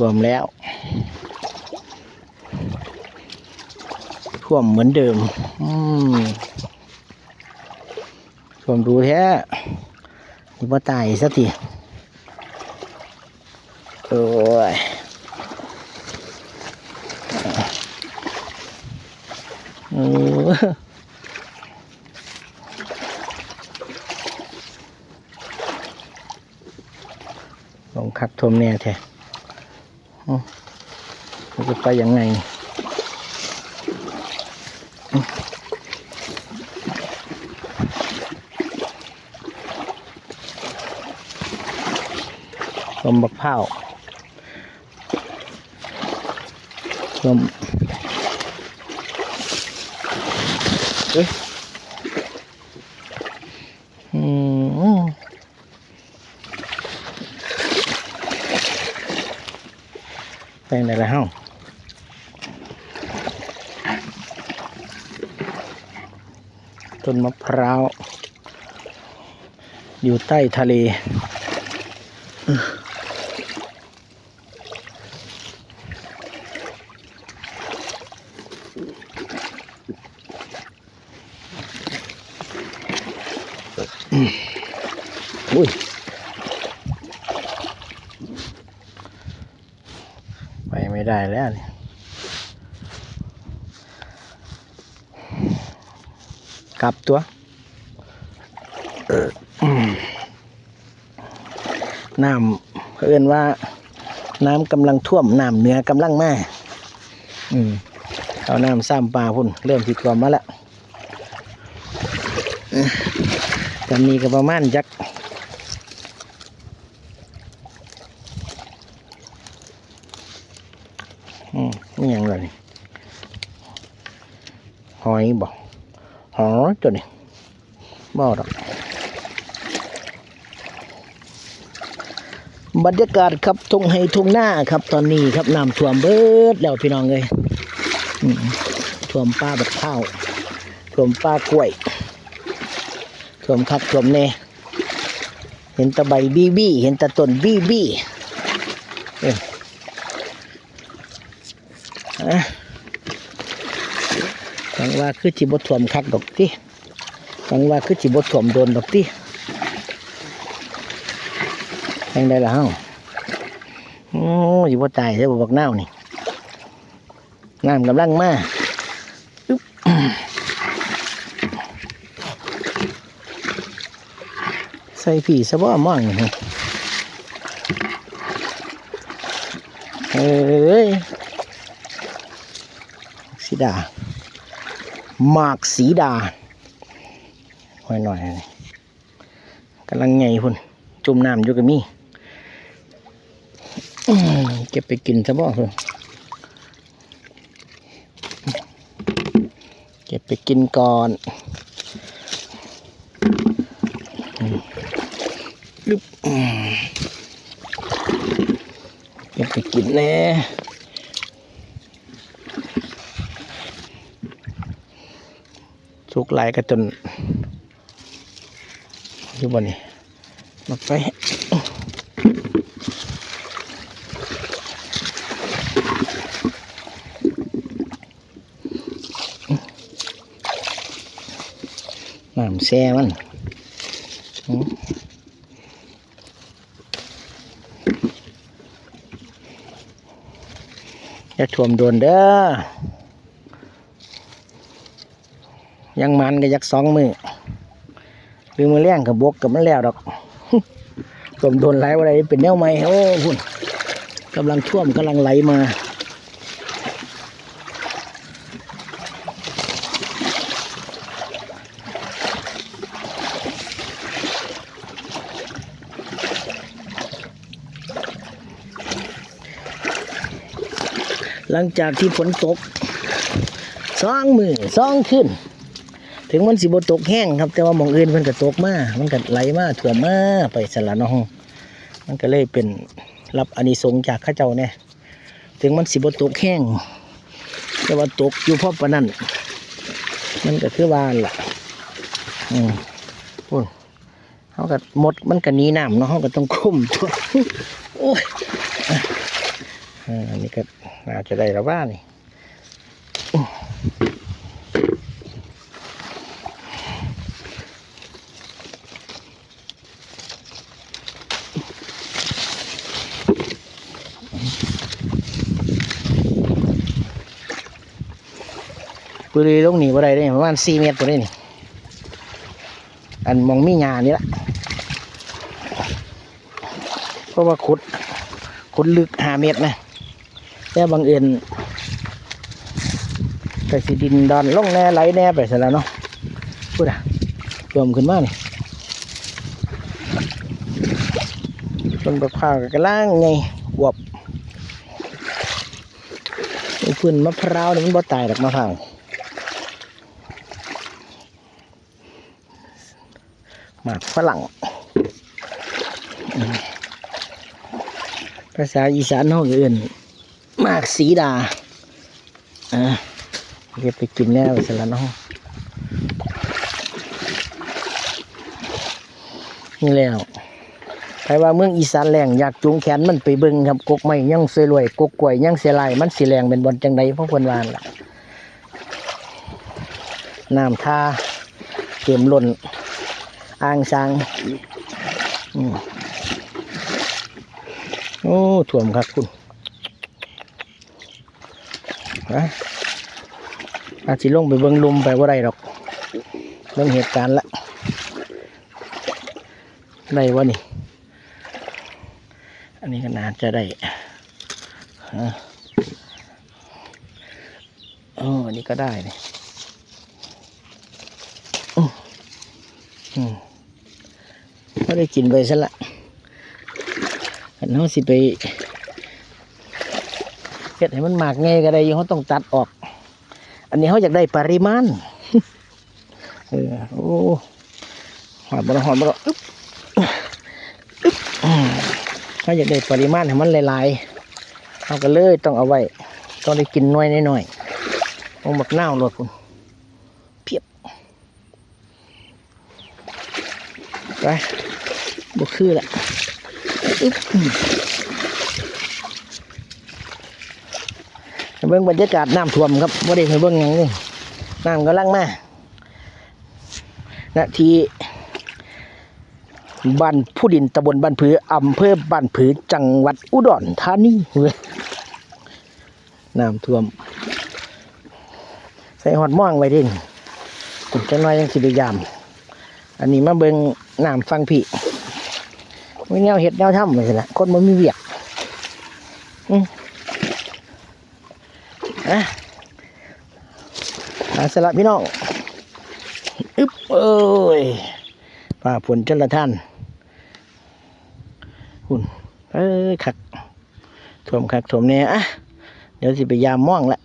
ท่วมแล้ว ท่วมเหมือนเดิม อืมท่วมดูแท้นี่บ่ตายสักทีโอ้ยโอ้ลงคักทวมแน่แท้ มมันจะไปยังไงลมบักเผาวลมเอ้ยอืมแปล งไหนละเฮ้าต้นมะพร้าว อยู่ใต้ทะเลอุ้ย ได้แล้วเนี่ยกลับตัวน้ำเพื่อนว่า น้ำกำลังท่วมน้ำเนื้อกำลังมาอืมเอาน้ำซ้ำปลาพุ่น เริ่มติดท่วมมาแล้วเอ้อตอนนี้ก็ประมาณจัก อืมนี่ยังไงนี่ หอยบอกหอยตัวนี้บ่ดอกบรรยากาศครับทุ่งไฮทุ่งหน้าครับ ตอนนี้ครับน้ำท่วมเบิดแล้วพี่น้องเลยท่วมป้าบัดข้าวท่วมป้ากล้วยท่วมคักท่วมแน่เห็นตะใบบี้บี้เห็นตะต้นบี้บี้อะฟังว่าคือจิบถ่วมคักดอกติฟังว่าคือจิบถ่วมโดนดอกติแทงได้ละเฮาโอ้ยบ่ตายใช่บ่บักนานี่น้ำกำลังมาใส่ผีซะบ่ม่องนี่ฮะเอ้ยสีดา หมากสีดาหน่อยหน่อยกำลังไงพุ่นจุ่มน้ำอยู่กับมีอื้อเก็บไปกินซะบ่เพิ่นเก็บไปกินก่อนอืมอึ๊บเก็บไปกินแน่ สุกหลายก็จนอยู่บนนี้มาไปน้ำแซ่มันอืมอย่าท่วมโดนเด้อ ยังมันก็ยักสองมือหรือมือเลี้ยงกับบกกับมันแล้วดอกกมโดนไหลอะไรเป็นแนวใหม่โอ้พุ่นกำลังท่วมกำลังไหลมาหลังจากที่ฝนตกสองมือสองขึ้น ถึงมันสิบตกแห้งครับ แต่ว่ามองอื่นมันก็ตกมา มันก็ไหลมาถ่วมมาไปสละน้อง มันก็เลยเป็นรับอานิสงส์จากข้าเจ้าเนี่ยถึงมันสิบตกแห้ง แต่ว่าตกอยู่เพราะปนนั้นมันก็คือว่าล่ะ อืมพูดเขาก็หมดมันก็หนีน้ำเนาะเขาก็ต้องคุ้มตัวโอ้ยอันนี้ก็น่าจะได้แล้วว่านี่ ปืนลงหนีบ่ได้เด้ประมาณสี่เมตรตัวนี้นี่อันมองมีงานนี่ละเพราะว่าขุดขุดลึกห้าเมตรนะแต่บางเอิญแต่สิดินดอนล่องแน่ไหลแน่ไปซะแล้วเนาะพูดอะรวมขึ้นมานี่ต้นบักพร้าวกับกระล่างไงวบไอ้พื้นมะพร้าวนี่มันบ่ตายหรอกมะพร้าว หมากฝรั่ง ภาษาอีสานเขาก็เอื่นหมากสีดา อ่าเก็บไปกินแล้วสละน้องนี่แล้วใครว่าเมืองอีสานแรงอยากจูงแขนมันไปเบิ่งครับกกไม้ยังเสยรวยกกกล้วยยังเสียลายมันสีแรงเป็นบอลจังใดเพราะคนวานล่ะน้ำท่าเต็มล้น อ่างสังโอ้ถ่วมครับคุณนะอาจิลงไปเบิ้งลุมไปว่าไรดอกเรื่องเหตุการณ์ละได้วะนี่ อันนี้ก็น่าจะได้โอ้อันนี้ก็ได้นี่อื้ออืม ได้กินไปซะละอันนั้นสิไปเฮ็ดให้มันหมากไงก็ได้ยังเขาต้องตัดออก อันนี้เขาอยากได้ปริมาณเออโอ้หอดบลหอดบลอึ๊บอึ๊บเขาอยากได้ปริมาณให้มันหลายๆเขาก็เลยต้องเอาไว้ต้องได้กินน้อยหน่อยๆอาหมักเน่าวโลดคุณเพียบไป บ่คือละอึ๊บอืมเบิ่งบรรยากาศน้ำท่วมครับบ่ได้ไปเบิ่งยังนี่น้ำกำลังมาณที่บ้านผู้ดินตำบลบ้านผืออำเภอบ้านผือจังหวัดอุดรธานีเว้ยน้ำท่วม ใส่หอดม่วงไว้ดิผมจะน้อยยังสิได้ยาม อันนี้มาเบิ่งน้ำฟังพี่ มีแนวเห็ดแนวทำไปสิละคนมันมีเวียกอืมอะสละพี่น้องอึ๊บเอ้ยป่าฝนจันละท่านหุ่นเอ้ยขักถ่วมขักถ่วมเนี่ยอะเดี๋ยวสิไปยามม่องละ